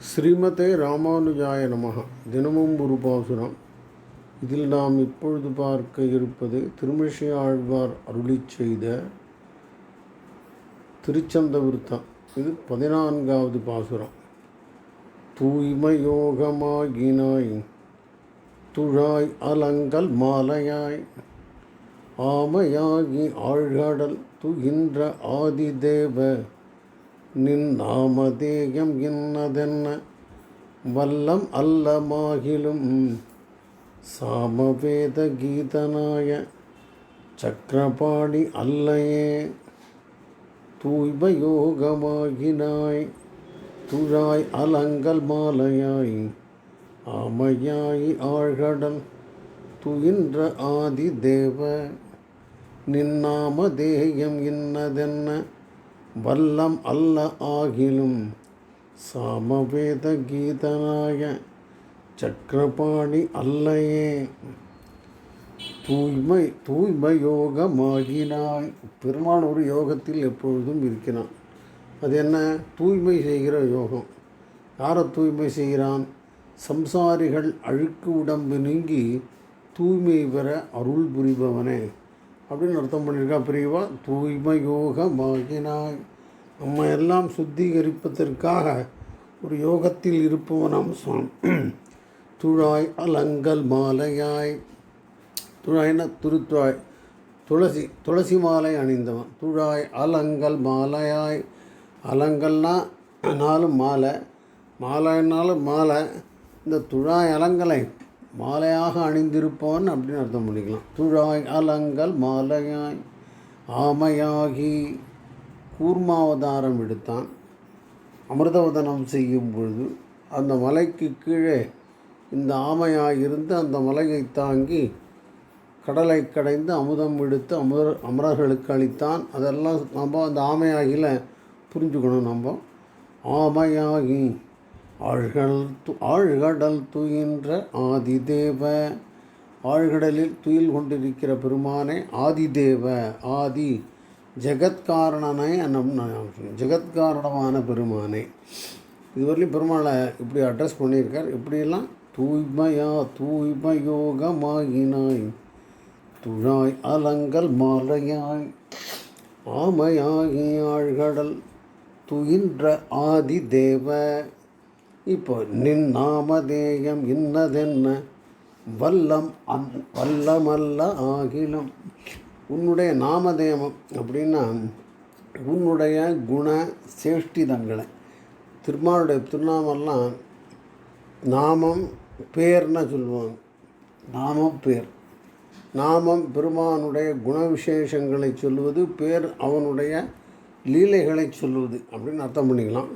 ஸ்ரீமதே ராமானுஜாய நமக. தினமும் ஒரு பாசுரம் இதில் நாம் இப்பொழுது பார்க்க இருப்பது திருமிஷி ஆழ்வார் அருளிச் செய்த திருச்சந்த விருத்தம் இது பதினான்காவது பாசுரம். தூய்மயோகமாகினாய். துழாய் அலங்கல் மாலையாய். ஆமையாகி ஆழ்கடல் துகின்ற ஆதிதேவ. நின் நாமதேயம் இன்னதென்ன? வல்லம் அல்லமாகிலும் சாமவேத கீதனாய சக்கரபாணி அல்லையே. தூய்மயோகமாகினாய். துழாய் அலங்கல் மாலையாய். ஆமையாய் ஆழ்கடல் துயின்ற ஆதி தேவ நின்னாமதேயம் இன்னதென்ன? வல்லம் அல்ல ஆகிலும் சாமவேத கீதனாய சக்கரபாணி அல்லையே. தூய்மை தூய்மை யோகமாகினாய் பெருமான் ஒரு யோகத்தில் எப்பொழுதும் இருக்கிறான். அது என்ன? தூய்மை செய்கிற யோகம். யாரை தூய்மை செய்கிறான்? சம்சாரிகள் அழுக்கு உடம்பு நீங்கி தூய்மை பெற அருள் புரிபவனே. அப்படின்னு அர்த்தம் பண்ணியிருக்கா பிரிவா தூய்மை யோக மாகினாய் நம்ம எல்லாம் சுத்திகரிப்பதற்காக ஒரு யோகத்தில் இருப்பவனாம் சுவாமி துழாய் அலங்கல் மாலையாய். துழாய்னா துருத்துழாய் துளசி துளசி மாலை அணிந்தவன். துழாய் அலங்கல் மாலையாய். அலங்கல்னா நாலும் மாலை. மாலைனாலும் மாலை. இந்த துழாய் அலங்கலை மாலையாக அணிந்திருப்பவன் அப்படின்னு அர்த்தம் பண்ணிக்கலாம். துழாய் அலங்கல் மாலையாய் ஆமையாகி கூர்மாவதாரம் எடுத்தான். அமிர்தவதனம் செய்யும் பொழுது அந்த மலைக்கு கீழே இந்த ஆமையாக இருந்து அந்த மலையை தாங்கி கடலை கடைந்து அமுதம் எடுத்து அமுத அமரர்களுக்கு அளித்தான். அதெல்லாம் நம்ம அந்த ஆமையாகியில் புரிஞ்சுக்கணும் நம்ம. ஆமையாகி ஆழ்கடல் து ஆழ்கடல் துயின்ற ஆதிதேவ. ஆழ்கடலில் துயில் கொண்டிருக்கிற பெருமானே ஆதிதேவ ஆதி. ஜெகத்காரணனை நம் ஜெகத்காரணமான பெருமானே. இதுவரையிலும் பெருமாளை இப்படி அட்ரஸ் பண்ணியிருக்கார். இப்படியெல்லாம் தூய்மையா தூய்மையோகமாகினாய் துழாய் அலங்கல் மாலையாய். ஆமையாகியாழ்கடல் துயின்ற ஆதி தேவ இப்போ நின் நாமதேயம் இன்னதென்ன? வல்லம் அந் வல்லமல்ல ஆகிலும். உன்னுடைய நாமதேயம் அப்படின்னா உன்னுடைய குண சேஷ்டிதங்களை. திருமாலுடைய திருநாமெல்லாம் நாமம் பேர்னு சொல்லுவாங்க. நாமம் பேர். நாமம் பெருமானுடைய குண விசேஷங்களை சொல்லுவது பேர் அவனுடைய லீலைகளை சொல்லுவது அப்படின்னு அர்த்தம் பண்ணிக்கலாம்.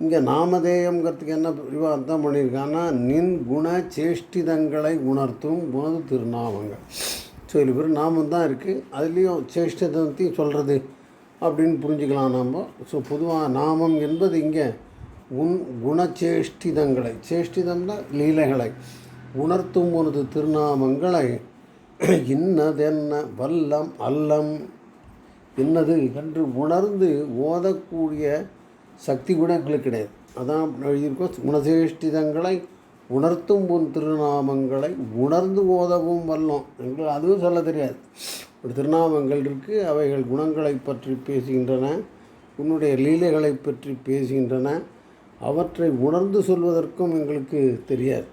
இங்கே நாமதேயங்கிறதுக்கு என்ன பிரிவாக அர்த்தம் பண்ணியிருக்காங்கன்னா நின் குண சேஷ்டிதங்களை உணர்த்தும் உனது திருநாமங்கள் ஸோ இது பேர் நாமம் தான் இருக்குது அதுலேயும் சேஷ்டிதத்தையும் சொல்கிறது அப்படின்னு புரிஞ்சுக்கலாம் நாம். ஸோ பொதுவாக நாமம் என்பது இங்கே உன் குணச்சேஷ்டிதங்களை சேஷ்டிதம்னா லீலைகளை உணர்த்தும் உனது திருநாமங்களை இன்னதென்ன வல்லம் அல்லம் என்னது என்று உணர்ந்து ஓதக்கூடிய சக்தி கூட எங்களுக்கு கிடையாது. அதான் எழுதியிருக்கோம் குணசேஷ்டிதங்களை உணர்த்தும் உன் திருநாமங்களை உணர்ந்து ஓதவும் வல்லோம் எங்களுக்கு அதுவும் சொல்ல தெரியாது. ஒரு திருநாமங்கள் இருக்குது அவைகள் குணங்களை பற்றி பேசுகின்றன உன்னுடைய லீலைகளை பற்றி பேசுகின்றன அவற்றை உணர்ந்து சொல்வதற்கும் எங்களுக்கு தெரியாது.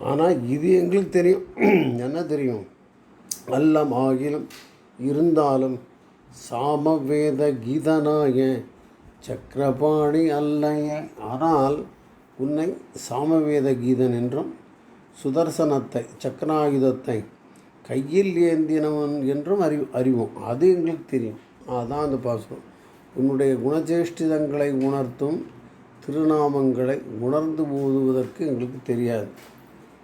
ஆனால் இது எங்களுக்கு தெரியும். என்ன தெரியும்? அல்லம் ஆகிலும் இருந்தாலும் சாமவேத கீதனாய சக்கரபாணி அல்லைய ஆனால் உன்னை சாமவேத கீதன் என்றும் சுதர்சனத்தை சக்கராயுதத்தை கையில் ஏந்தினவன் என்றும் அறி அறிவோம். அது எங்களுக்கு தெரியும். அதான் அந்த பாசுரம் உன்னுடைய குணச்சேஷ்டிதங்களை உணர்த்தும் திருநாமங்களை உணர்ந்து போதுவதற்கு எங்களுக்கு தெரியாது.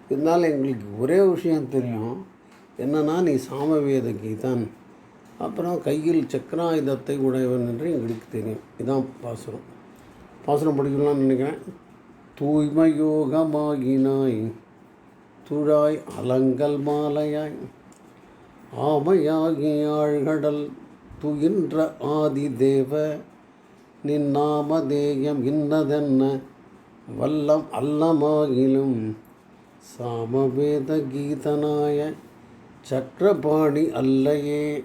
இருந்தாலும் எங்களுக்கு ஒரே விஷயம் தெரியும். என்னன்னா நீ சாமவேத கீதன். அப்புறம் கையில் சக்கராயுதத்தை உடையவன் என்று எங்களுக்கு தெரியும். இதுதான் பாசுரம். பாசுரம் படிக்கலாம்னு நினைக்கிறேன். தூய்மை யோகமாகினாய் துழாய் அலங்கல் மாலையாய். ஆமையாகி ஆழ்கடல் துயின்ற ஆதி தேவ நின் நாமதேயம் இன்னதென்ன? வல்லம் அல்லமாகிலும் சாமவேத கீதனாய சக்கரபாணி அல்லையே.